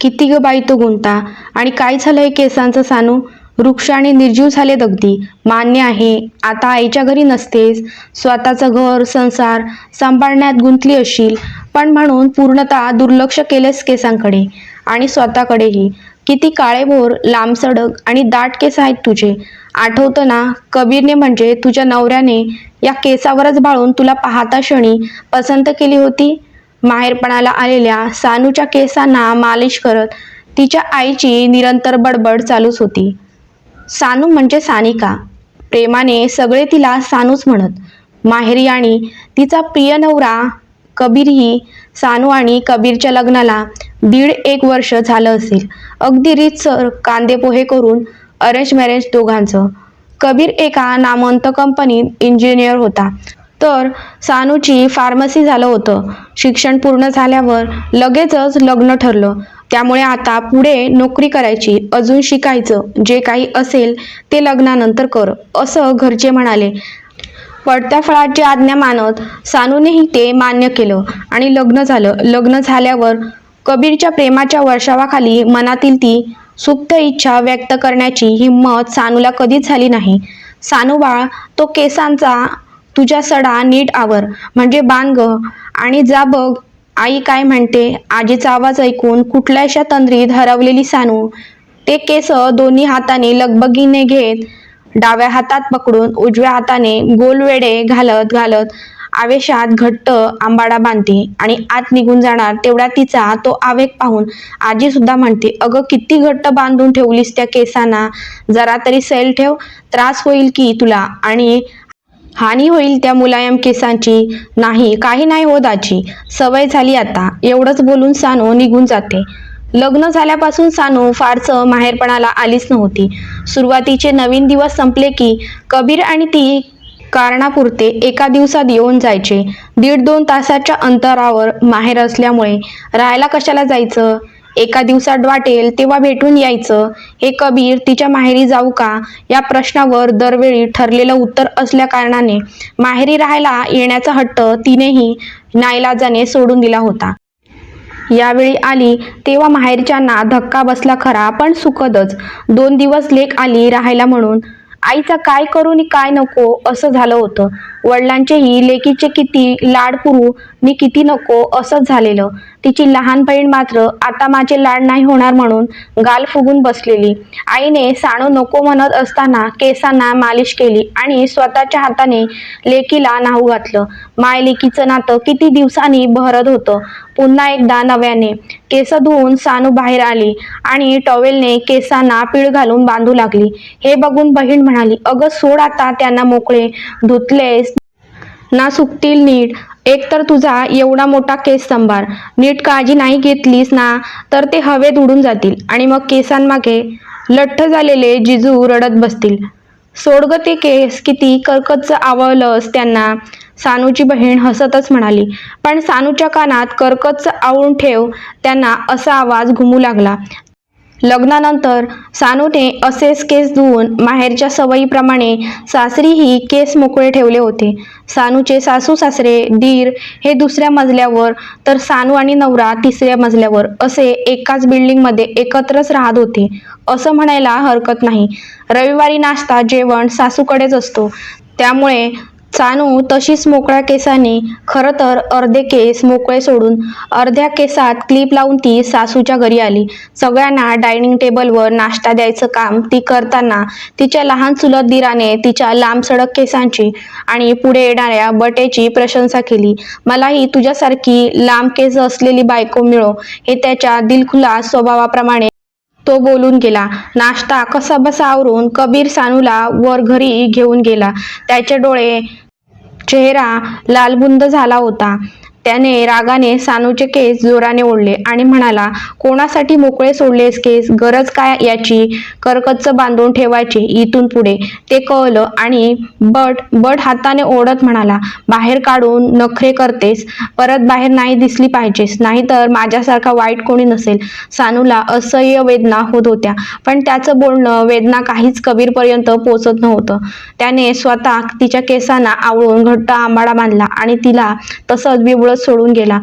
किती ग बाई तो गुंता? आणि काय झालंय केसांचं सानू? वृक्ष आणि निर्जीव झाले दगदी मान्य आहे. आता आईच्या घरी नसतेस. स्वतःचं घर संसार सांभाळण्यात गुंतली असशील पण म्हणून पूर्णतः दुर्लक्ष केलेस केसांकडे आणि स्वतःकडेही. किती काळेभोर लांबसडक आणि दाट केस आहेत तुझे. आठवतं ना कबीरने म्हणजे तुझ्या नवऱ्याने या केसावरच भाळून तुला पाहता क्षणी पसंत केली होती? माहेरपणाला आलेल्या सानूच्या केसांना मालिश करत तिच्या आईची निरंतर बडबड चालूच होती. सानू म्हणजे सानिका. प्रेमाने सगळे तिला सानूच म्हणत. माहेरी आणि तिचा प्रिय नवरा कबीरही सानू आणि कबीरच्या लग्नाला दीड एक वर्ष झालं असेल. अगदी रीतसर कांदे पोहे करून अरेंज मॅरेज दोघांचं. कबीर एका नामवंत कंपनीत इंजिनियर होता. तर सानूची फार्मसी झालं होतं. शिक्षण पूर्ण झाल्यावर लगेचच लग्न ठरलं. त्यामुळे आता पुढे नोकरी करायची अजून शिकायचं जे काही असेल ते लग्नानंतर कर असं घरचे म्हणाले. पडत्या फळाची आज्ञा मानत सानूनेही ते मान्य केलं आणि लग्न झालं. लग्न झाल्यावर कबीरच्या प्रेमाच्या वर्षावाखाली मनातील ती सुप्त इच्छा व्यक्त करण्याची हिंमत सानूला कधीच झाली नाही. सानू बाळ तो केसांचा तुझ्या सडा नीट आवर. म्हणजे बांध ग. आणि जा बघ आई काय म्हणते? आजीचा आवाज ऐकून कुठल्याशा तंद्रीत हरवलेली सानू. ते केस दोन्ही हाताने लगबगीने घेत डाव्या हातात पकडून उजव्या हाताने गोलवेडे घालत घालत आवेशात घट्ट आंबाडा बांधते. आणि आत निघून जाणार तेवढा तिचा तो आवेग पाहून आजी सुद्धा म्हणते अगं किती घट्ट बांधून ठेवलीस त्या केसांना. जरा तरी सैल ठेव त्रास होईल की तुला. आणि हानी होईल त्या मुलायम केसांची. नाही काही नाही होत दाची सवय झाली आता. एवढंच बोलून सानू निघून जाते. लग्न झाल्यापासून सानू फारसं माहेरपणाला आलीच नव्हती. सुरुवातीचे नवीन दिवस संपले की कबीर आणि ती कारणापुरते एका दिवसात येऊन जायचे. दीड दोन तासाच्या अंतरावर माहेर असल्यामुळे राहायला कशाला जायचं? एका दिवसात वाटेल तेव्हा भेटून यायचं. हे कबीर तिच्या माहेरी जाऊ का? या प्रश्नावर दरवेळी ठरलेलं उत्तर असल्या कारणाने माहेरी राहायला येण्याचा हट्ट तिनेही नाईलाजाने सोडून दिला होता. यावेळी आली तेव्हा माहेरच्यांना धक्का बसला खरा पण सुखदच. दोन दिवस लेक आली राहायला म्हणून. आईचा काय करू नि काय नको असं झालं होतं. वडिलांचेही लेकीचे किती लाड पुरू मी किती नको असंच झालेलं. तिची लहान बहीण मात्र आता माझे लाड नाही होणार म्हणून गाल फुगून बसलेली. आईने साणू नको म्हणत असताना केसांना मालिश केली आणि स्वतःच्या हाताने लेकीला नाहू घातलं. माय लेकीचं नातं किती दिवसांनी बहरत होतं. पुन्हा एकदा नव्याने केस धुवून सानू बाहेर आली आणि टॉवेलने केसांना पीळ घालून बांधू लागली. हे बघून बहीण म्हणाली अगं सोड आता त्यांना मोकळे. धुतलेस ना सुकतील नीट. एक तर तुझा एवढा मोठा केस सांभार नीट काळजी नाही घेतलीस ना तर ते हवेत उडून जातील आणि मग केसांमागे लठ्ठ झालेले जिजू रडत बसतील. सोडग ते केस किती कर्कच आवळलंस त्यांना. सानूची बहीण हसतच म्हणाली. पण सानूच्या कानात कर्कच आवळून ठेव त्यांना असा आवाज घुमू लागला. लग्नानंतर सानूने असेच केस धुवून माहेरच्या सवयीप्रमाणे सासरीही केस मोकळे ठेवले होते. सानूचे सासू सासरे दीर हे दुसऱ्या मजल्यावर तर सानू आणि नवरा तिसऱ्या मजल्यावर असे एकाच बिल्डिंगमध्ये एकत्रच राहत होते. असं म्हणायला हरकत नाही. रविवारी नाश्ता जेवण सासूकडेच असतो. त्यामुळे सानू तशीच मोकळ्या केसांनी खरं तर अर्धे केस मोकळे सोडून अर्ध्या केसात क्लिप लावून ती सासूच्या घरी आली. सगळ्यांना डायनिंग टेबलवर नाश्ता द्यायचं काम ती करताना तिच्या लहान चुलत दिराने तिच्या लांब सडक केसांची आणि पुढे येणाऱ्या बटेची प्रशंसा केली. मलाही तुझ्यासारखी लांब केस असलेली बायको मिळो हे त्याच्या दिलखुलास स्वभावाप्रमाणे तो बोलून गेला. नाश्ता कसा बसा आवरून कबीर सानूला वर घरी घेऊन गेला. त्याचे डोळे चेहरा लालबुंद झाला होता. त्याने रागाने सानूचे केस जोराने ओढले आणि म्हणाला कोणासाठी मोकळे सोडलेस केस? गरज काय याची? करकच्च बांधून ठेवायची इथून पुढे. ते कळलं आणि बट बट हाताने ओढत म्हणाला बाहेर काढून नखरे करतेस. परत बाहेर नाही दिसली पाहिजेस. नाहीतर माझ्यासारखा वाईट कोणी नसेल. सानूला असह्य वेदना होत होत्या पण त्याचं बोलणं वेदना काहीच कबीरपर्यंत पोचत नव्हतं. त्याने स्वतः तिच्या केसांना आवळून घट्ट आंबाडा बांधला आणि तिला तसंच दिवस सोडून गेला.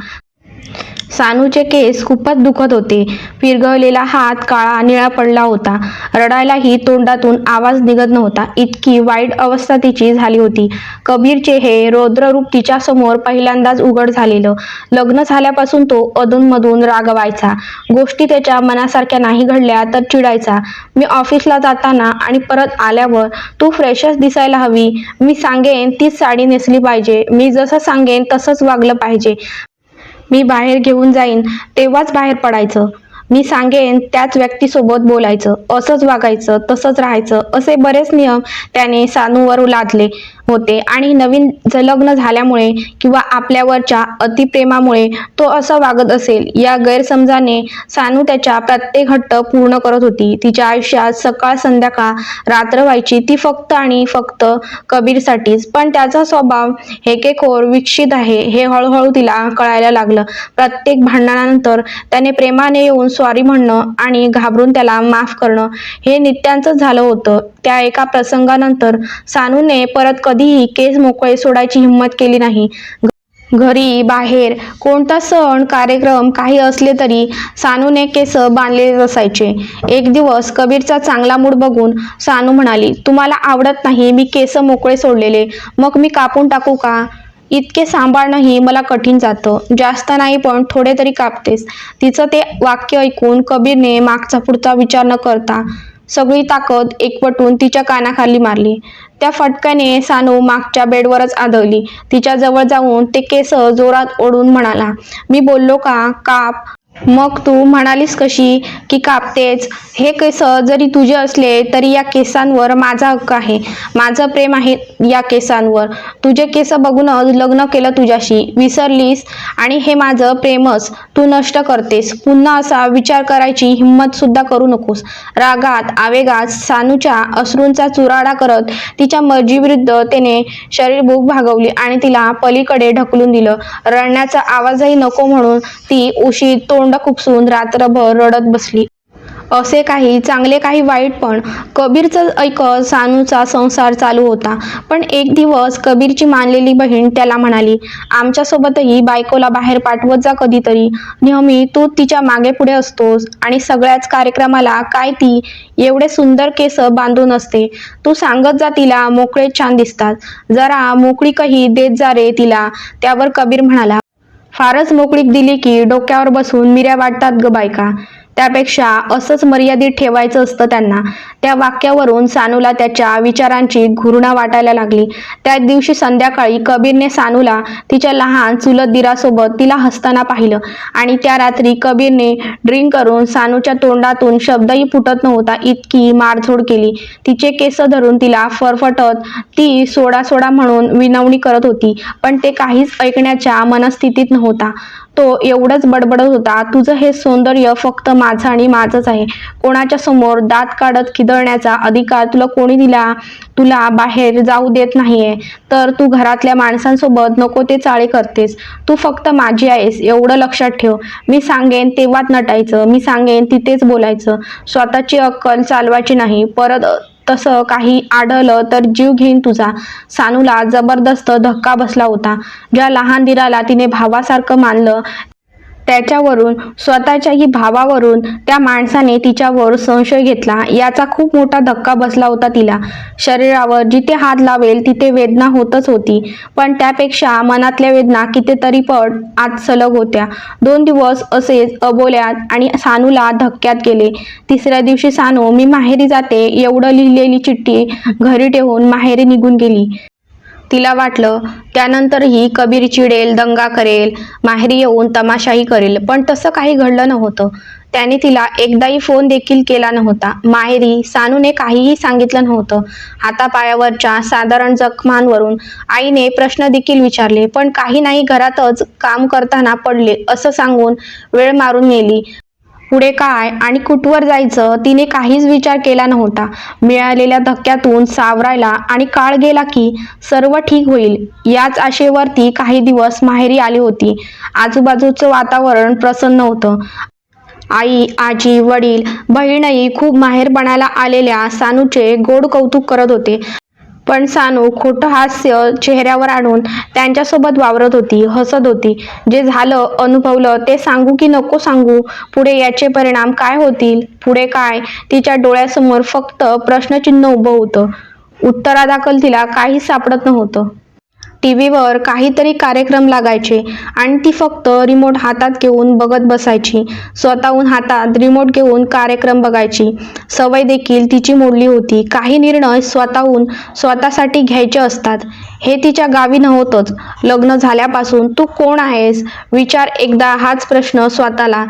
सानूचे केस खूपच दुखत होते. पिरगळलेला हात काळा निळा पडला होता. रडायलाही तोंडातून आवाज निघत नव्हता. इतकी वाईट अवस्था तिची झाली होती. कबीरचे हे रौद्ररूप तिच्यासमोर पहिल्यांदाच उघड झालेलं. लग्न झाल्यापासून तो अधूनमधून रागवायचा. गोष्टी त्याच्या मनासारख्या नाही घडल्या तर चिडायचा. मी ऑफिसला जाताना आणि परत आल्यावर तू फ्रेशच दिसायला हवी. मी सांगेन तीच साडी नेसली पाहिजे. मी जसं सांगेन तसंच वागलं पाहिजे. मी बाहेर घेऊन जाईन तेव्हाच बाहेर पडायचं. मी सांगेन त्याच व्यक्तीसोबत बोलायचं असंच वागायचं तसंच राहायचं असे बरेच नियम त्याने सानूवर लादले होते. आणि नवीन लग्न झाल्यामुळे किंवा आपल्यावरच्या अतिप्रेमामुळे तो असं वागत असेल या गैरसमजाने सानू त्याच्या प्रत्येक हट्ट पूर्ण करत होती. तिच्या आयुष्यात सकाळ संध्याकाळ रात्र व्हायची ती फक्त आणि फक्त कबीरसाठीच. पण त्याचा स्वभाव हेकेखोर विकसित आहे हे हळूहळू तिला कळायला लागलं. प्रत्येक भांडणानंतर त्याने प्रेमाने येऊन सॉरी म्हणणं आणि घाबरून त्याला माफ करणं हे नित्यांचंच झालं होतं. त्या एका प्रसंगानंतर सानूने परत कधीही केस मोकळे सोडायची हिंमत केली नाही. घरी बाहेर कोणता सण कार्यक्रम काही असले तरी सानूने केस बांधलेले असायचे एक दिवस कबीरचा चांगला मूड बघून सानू म्हणाली तुम्हाला आवडत नाही मी केस मोकळे सोडलेले. मग मी कापून टाकू का? इतके सांभाळणंही मला कठीण जातं. जास्त नाही पण थोडे तरी कापतेस. तिचं ते वाक्य ऐकून कबीरने मागचा पुढचा विचार न करता सगळी ताकद एकवटून तिच्या कानाखाली मारली. त्या फटक्याने सानू मागच्या बेडवरच आदळली. तिच्या जवळ जाऊन ते केस जोरात ओढून म्हणाला मी बोललो का? काप. मग तू म्हणालीस कशी की कापतेच. हे केस जरी तुझे असले तरी या केसांवर माझा हक्क आहे. माझं प्रेम आहे या केसांवर. तुझे केस बघूनच लग्न केलं तुझ्याशी. विसरलीस आणि हे माझं प्रेमच. तू नष्ट करतेस. पुन्हा असा विचार करायची हिंमत सुद्धा करू नकोस. रागात आवेगात सानूच्या अश्रूंचा चुराडा करत तिच्या मर्जीविरुद्ध त्याने शरीर भूक भागवली आणि तिला पलीकडे ढकलून दिलं. रडण्याचा आवाजही नको म्हणून ती उशी तोंड खुपसून रात्रभर रडत बसली. असे काही चांगले काही वाईट पण. कबीरचं ऐकत सानूचा संसार चालू होता. पण एक दिवस कबीरची मानलेली बहीण त्याला म्हणाली आमच्यासोबतही बायकोला बाहेर पाठवत जा कधीतरी. नेहमी तू तिच्यामागे पुढे असतोस आणि सगळ्याच कार्यक्रमाला काय ती एवढे सुंदर केस बांधून असते. तू सांगत जा तिला मोकळे छान दिसतात. जरा मोकळीकही देत जा रे तिला. त्यावर कबीर म्हणाला फारच मोकळीक दिली की डोक्यावर बसून मिऱ्या वाटतात ग बायका. त्यापेक्षा असंच मर्यादित ठेवायचं असतं त्यांना. त्या वाक्यावरून सानूला त्याच्या विचारांची घुरणा वाटायला लागली. त्या दिवशी संध्याकाळी कबीरने सानूला तिच्या लहान चुलत दिरासोबत तिला हसताना पाहिलं. आणि त्या रात्री कबीरने ड्रिंक करून सानूच्या तोंडातून शब्दही फुटत नव्हता इतकी मारझोड केली. तिचे केस धरून तिला फरफटत ती सोडा सोडा म्हणून विनवणी करत होती पण ते काहीच ऐकण्याच्या मनस्थितीत नव्हता. तो एवढंच बडबडत होता तुझं हे सौंदर्य फक्त माझं आणि माझंच आहे. कोणाच्या समोर दात काढत खिदळण्याचा अधिकार तुला कोणी दिला? तुला बाहेर जाऊ देत नाहीये. तर तू घरातल्या माणसांसोबत नको ते चाळे करतेस. तू फक्त माझी आहेस एवढं लक्षात ठेव. मी सांगेन तेव्हाच नटायचं. मी सांगेन तिथेच बोलायचं. स्वतःची अक्कल चालवायची नाही. परत तसं काही आढळलं तर जीव घेईन तुझा. सानूला जबरदस्त धक्का बसला होता. ज्या लहान दिराला तिने भावासारखं मानलं त्याच्यावरून स्वतःच्याही भावावरून त्या माणसाने तिच्यावर संशय घेतला. याचा खूप मोठा धक्का बसला होता तिला. शरीरावर जिथे हात लावेल तिथे वेदना होतच होती. पण त्यापेक्षा मनातल्या वेदना कितीतरी पट आत सलग होत्या. दोन दिवस असेच अबोल्यात आणि सानूला धक्क्यात गेले. तिसऱ्या दिवशी सानू मी माहेरी जाते एवढं लिहिलेली चिठ्ठी घरी ठेवून माहेरी निघून गेली. तिला वाटलं त्यानंतरही कबीर चिडेल दंगा करेल माहेरी येऊन तमाशाही करेल पण तसं काही घडलं नव्हतं. त्याने तिला एकदाही फोन देखील केला नव्हता. माहेरी सानूने काहीही सांगितलं नव्हतं. हातापायावरच्या साधारण जखमांवरून आईने प्रश्न देखील विचारले पण काही नाही घरातच काम करताना पडले असं सांगून वेळ मारून गेली पुढे काय आणि कुठवर जायचं तिने काहीच विचार केला नव्हता. मिळालेल्या धक्क्यातून सावरायला आणि काळ गेला की सर्व ठीक होईल. याच आशेवरती काही दिवस माहेरी आली होती. आजूबाजूचं वातावरण प्रसन्न होतं. आई आजी वडील बहीणही खूप माहेरपणाला आलेल्या सानूचे गोड कौतुक करत होते. पण सानू खोटं हास्य चेहऱ्यावर आणून त्यांच्यासोबत वावरत होती हसत होती. जे झालं अनुभवलं ते सांगू की नको सांगू पुढे याचे परिणाम काय होतील पुढे काय? तिच्या डोळ्यासमोर फक्त प्रश्नचिन्ह उभं होतं. उत्तरादाखल तिला काहीच सापडत नव्हतं. टी व्हीवर काहीतरी कार्यक्रम लागायचे आणि ती फक्त रिमोट हातात घेऊन बघत बसायची. स्वतःहून हातात रिमोट घेऊन कार्यक्रम बघायची. सवय देखील तिची मोडली होती. काही निर्णय स्वतःहून स्वतःसाठी घ्यायचे असतात. हे तिच्या गावी नव्हतंच. लग्न झाल्यापासून तू कोण आहेस? विचार एकदा हाच प्रश्न स्वतःला.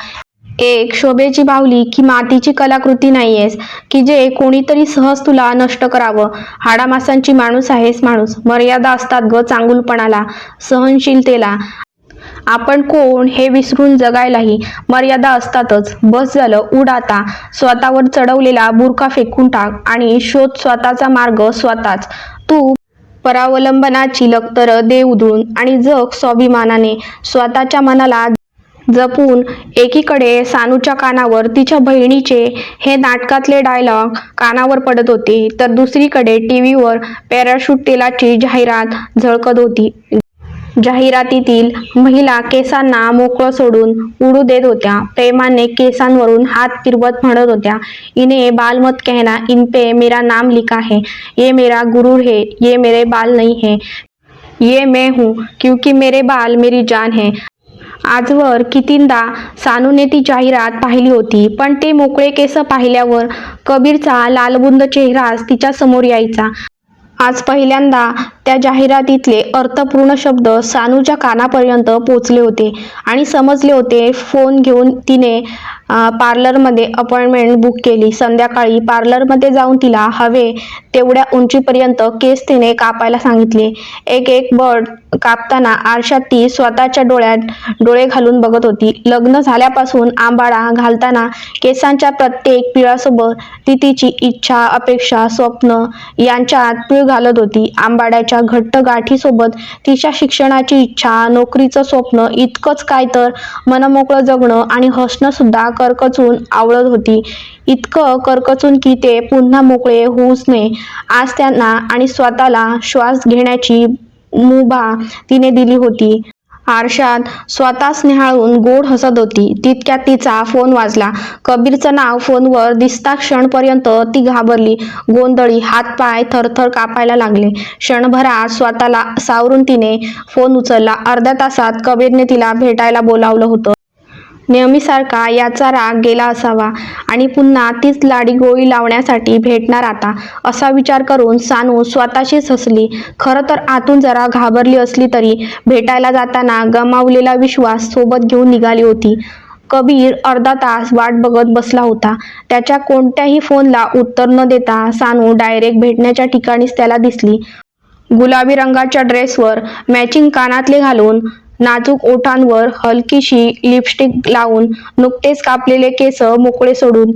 एक शोभेची बाहुली की मातीची कलाकृती नाहीयेस की जे कोणीतरी सहज तुला नष्ट करावं. हाडामासांची माणूस आहेस माणूस. मर्यादा असतात ग चांगुलपणाला सहनशीलतेला. आपण कोण हे विसरून जगायलाही मर्यादा असतातच. बस झालं उड आता. स्वतःवर चढवलेला बुरखा फेकून टाक आणि शोध स्वतःचा मार्ग स्वतःच. तू परावलंबनाची लखतर दे उधळून आणि जग स्वाभिमानाने स्वतःच्या मनाला जपून एकीकडे सानूच्या कानावर तिच्या बहिणीचे हे नाटकातले डायलॉग कानावर पडत होते तर दुसरीकडे टी व्हीवर पॅराशूट तेलाची जाहिरात झळकत होती. जाहिरातीतील महिला केसांना मोकळं सोडून उडू देत होत्या. प्रेमाने केसांवरून हात फिरवत म्हणत होत्या इने बाल मत कहना इन पे मेरा नाम लिखा है. ये मेरा गुरूर है ये मेरे बाल नहीं है. ये मैं हूँ क्योंकि मेरे बाल मेरी जान है. आजवर कितींदा सानूने ती जाहिरात पाहिली होती पण ते मोकळे केस पाहिल्यावर कबीरचा लालबुंद चेहराच तिच्या समोर यायचा. आज पहिल्यांदा त्या जाहिरातीतले अर्थपूर्ण शब्द सानूच्या कानापर्यंत पोचले होते आणि समजले होते फोन घेऊन तिने पार्लरमध्ये अपॉइंटमेंट बुक केली. संध्याकाळी पार्लरमध्ये जाऊन तिला हवे तेवढ्या उंचीपर्यंत केस तिने कापायला सांगितले. एक एक बर्ड कापताना आरशात ती स्वतःच्या डोळ्यात डोळे घालून बघत होती. लग्न झाल्यापासून आंबाळा घालताना केसांच्या प्रत्येक पिळासोबत ती तिची इच्छा अपेक्षा स्वप्न यांच्यात पिळ घालत होती. आंबाड्याच्या घट्ट गाठीसोबत तिच्या शिक्षणाची इच्छा नोकरीचं स्वप्न इतकंच काय तर मनमोकळं जगणं आणि हसणं सुद्धा करकचून आवळत होती. इतकं करकचून की ते पुन्हा मोकळे होऊच नये. आज त्यांना आणि स्वतःला श्वास घेण्याची मुभा तिने दिली होती. आरशात स्वतःच निहाळून गोड हसत होती. तितक्यात तिचा फोन वाजला. कबीरचं नाव फोनवर दिसता क्षणपर्यंत ती घाबरली. गोंधळी हातपाय थरथर कापायला लागले. क्षणभरात स्वतःला सावरून तिने फोन उचलला. अर्ध्या तासात कबीरने तिला भेटायला बोलावलं होतं. नेहमीसारखा याचा राग गेला असावा. आणि पुन्हा तीच लाडी गोळी लावण्यासाठी भेटणार आता असा विचार करून सानू स्वतःशीच हसली. खरं तर आतून जरा घाबरली असली तरी भेटायला जाताना गमावलेला विश्वास सोबत घेऊन निघाली होती. कबीर अर्धा तास वाट बघत बसला होता. त्याच्या कोणत्याही फोनला उत्तर न देता सानू डायरेक्ट भेटण्याच्या ठिकाणीच त्याला दिसली. गुलाबी रंगाच्या ड्रेसवर मॅचिंग कानातले घालून नाजूक ओठांवर हलकीशी लिपस्टिक लावून नुकतेच कापलेले केस मोकळे सोडून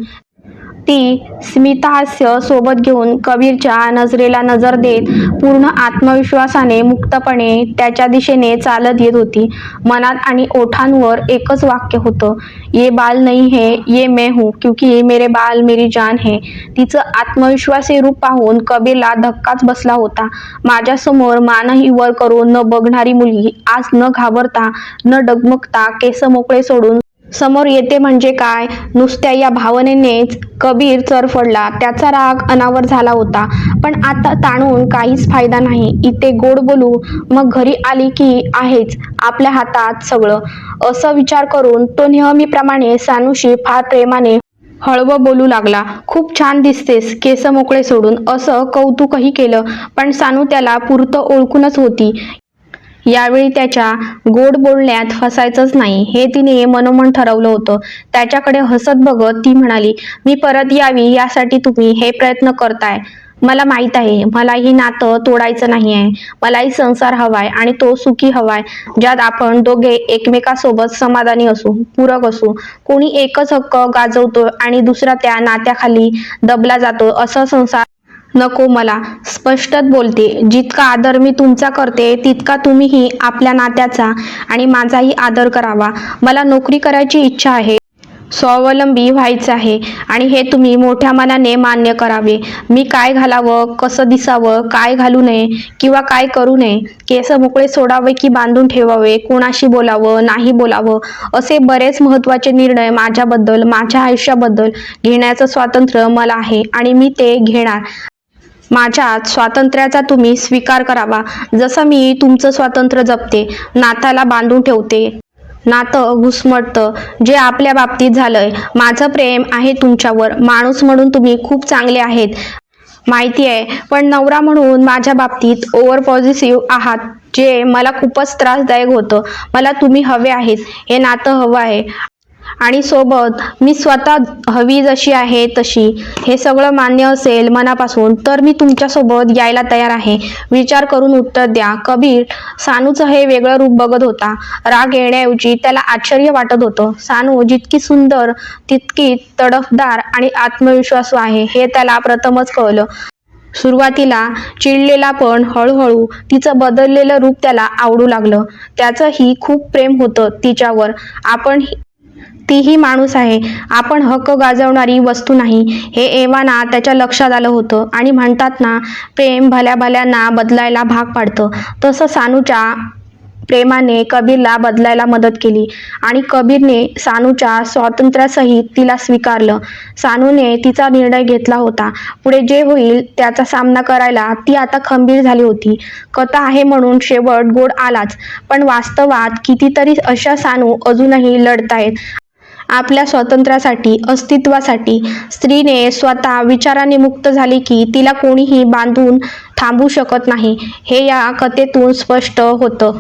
ती स्मितहास्य सोबत घेऊन कबीरच्या नजरेला नजर देत पूर्ण आत्मविश्वासाने मुक्तपणे त्याच्या दिशेने चालत येत होती. मनात आणि ओठांवर एकच वाक्य होतं ये बाल नहीं है ये मैं हूँ क्योंकि मेरे बाल मेरी जान है. तिचं आत्मविश्वासी रूप पाहून कबीरला धक्काच बसला होता. माझ्यासमोर मानही वर करून न बघणारी मुलगी आज न घाबरता न डगमगता केस मोकळे सोडून समोर येते म्हणजे काय? नुसत्या या भावनेनेच कबीर चरफडला त्याचा राग अनावर झाला होता. पण आता ताणून काहीच फायदा नाही. इथे गोड बोलू मग घरी आली की आहेच आपल्या हातात सगळं. असं विचार करून तो नेहमीप्रमाणे सानूशी फार प्रेमाने हळवं बोलू लागला. खूप छान दिसतेस केस मोकळे सोडून. असं कौतुकही केलं. पण सानू त्याला पुरतं ओळखूनच होती. यावेळी त्याच्या गोड बोलण्यात हसायचंच नाही. हे तिने मनोमन ठरवलं होतं. त्याच्याकडे हसत बघत ती म्हणाली मी परत यावी यासाठी तुम्ही हे प्रयत्न करताय. मला माहीत आहे मलाही नातं तोडायचं नाही आहे मलाही संसार हवाय आणि तो सुखी हवाय ज्यात आपण दोघे एकमेकासोबत समाधानी असू पूरक असू. कोणी एकच हक्क गाजवतो आणि दुसरा त्या नात्याखाली दबला जातो असं संसार नको मला. स्पष्टच बोलते. जितका आदर मी तुमचा करते तितका तुम्हीही आपल्या नात्याचा आणि माझाही आदर करावा. मला नोकरी करायची इच्छा आहे. स्वावलंबी व्हायचं आहे आणि हे तुम्ही मोठ्या मनाने मान्य करावे. मी काय घालावं कसं दिसावं काय घालू नये किंवा काय करू नये केस मोकळे सोडावे की बांधून ठेवावे कोणाशी बोलावं नाही बोलावं असे बरेच महत्त्वाचे निर्णय माझ्याबद्दल माझ्या आयुष्याबद्दल घेण्याचं स्वातंत्र्य मला आहे आणि मी ते घेणार. माझ्यात स्वातंत्र्याचा तुम्ही स्वीकार करावा. जसं मी तुमचं स्वातंत्र्य जपते नाताला बांधून ठेवते. नातं घुसमटतं. जे आपल्या बाबतीत झालंय माझं प्रेम आहे तुमच्यावर. माणूस म्हणून तुम्ही खूप चांगले आहेत. माहिती आहे पण नवरा म्हणून माझ्या बाबतीत ओव्हर पॉझिटिव्ह आहात जे मला खूपच त्रासदायक होतं. मला तुम्ही हवे आहेत. हे नातं हवं आहे. आणि सोबत मी स्वतः हवी जशी आहे तशी. हे सगळं मान्य असेल मनापासून तर मी तुमच्यासोबत यायला तयार आहे. विचार करून उत्तर द्या. कबीर सानूचं हे वेगळं रूप बघत होता. राग येण्याऐवजी त्याला आश्चर्य वाटत होतं. सानू जितकी सुंदर तितकी तडफदार आणि आत्मविश्वासू आहे हे त्याला प्रथमच कळलं. सुरुवातीला चिडलेला पण हळूहळू तिचं बदललेलं रूप त्याला आवडू लागलं. त्याचंही खूप प्रेम होतं तिच्यावर. आपण तीही माणूस आहे. आपण हक्क गाजवणारी वस्तू नाही. हे एव्हाना त्याच्या लक्षात आलं होतं आणि म्हणतात ना प्रेम भल्या भल्यांना बदलायला भाग पाडतं. तसं सानूच्या प्रेमाने कबीरला बदलायला मदत केली आणि कबीरने सानूच्या स्वातंत्र्यासहित तिला स्वीकारलं. सानूने तिचा निर्णय घेतला होता. पुढे जे होईल त्याचा सामना करायला ती आता खंबीर झाली होती. कथा आहे म्हणून शेवट गोड आलाच. पण वास्तवात कितीतरी अशा सानू अजूनही लढतायत. आपल्या स्वातंत्र्यासाठी अस्तित्वासाठी स्त्रीने स्वतः विचाराने मुक्त झाली की तिला कोणीही बांधून थांबू शकत नाही हे या कथेतून स्पष्ट होतं.